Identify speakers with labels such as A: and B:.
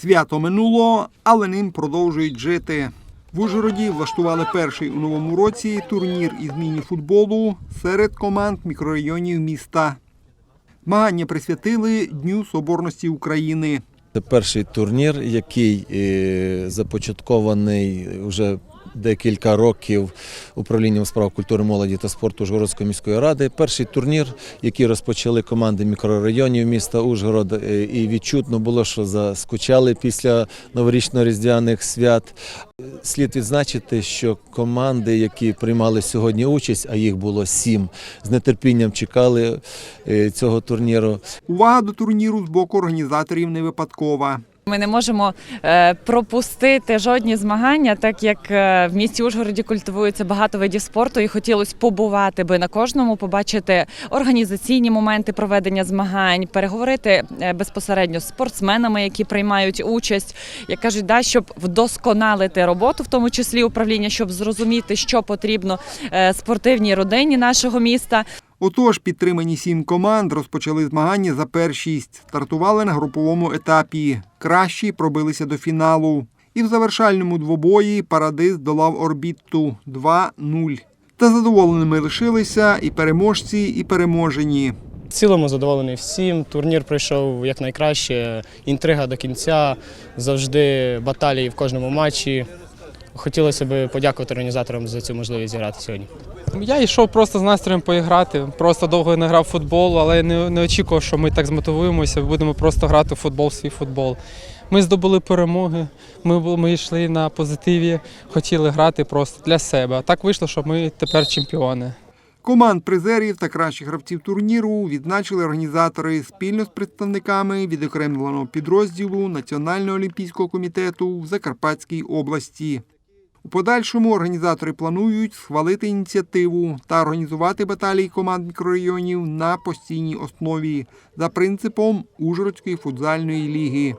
A: Свято минуло, але ним продовжують жити. В Ужгороді влаштували перший у новому році турнір із міні-футболу серед команд мікрорайонів міста. Змагання присвятили Дню Соборності України.
B: Це перший турнір, який е, започаткований вже декілька років управлінням справ культури, молоді та спорту Ужгородської міської ради. Перший турнір, який розпочали команди мікрорайонів міста Ужгород, е, і відчутно було, що заскучали після новорічно-різдвяних свят. Слід відзначити, що команди, які приймали сьогодні участь, а їх було сім, з нетерпінням чекали е, цього турніру.
A: Увага до турніру з боку організаторів не випадкова.
C: Ми не можемо е, пропустити жодні змагання, так як е, в місті Ужгороді культивується багато видів спорту, і хотілося побувати би на кожному, побачити організаційні моменти проведення змагань, переговорити е, безпосередньо з спортсменами, які приймають участь, як кажуть, да, щоб вдосконалити роботу, в тому числі управління, щоб зрозуміти, що потрібно спортивній родині нашого міста.
A: Отож, підтримані сім команд розпочали змагання за першість. Стартували на груповому етапі. Кращі пробилися до фіналу. І в завершальному двобої Парадис долав орбітту 2-0. Та задоволеними лишилися і переможці, і переможені.
D: В цілому задоволений всім. Турнір пройшов як найкраще. Інтрига до кінця, завжди баталії в кожному матчі. Хотілося б подякувати організаторам за цю можливість зіграти сьогодні.
E: Я йшов просто з настроєм поіграти. Просто довго не грав в футбол, але не, не очікував, що ми так змотивуємося. Будемо просто грати в футбол, свій футбол. Ми здобули перемоги. Ми, ми йшли на позитиві, хотіли грати просто для себе. Так вийшло, що ми тепер чемпіони.
A: Команд призерів та кращих гравців турніру відзначили організатори спільно з представниками відокремленого підрозділу Національного олімпійського комітету в Закарпатській області подальшому організатори планують схвалити ініціативу та організувати баталії команд мікрорайонів на постійній основі за принципом Ужгородської футзальної ліги.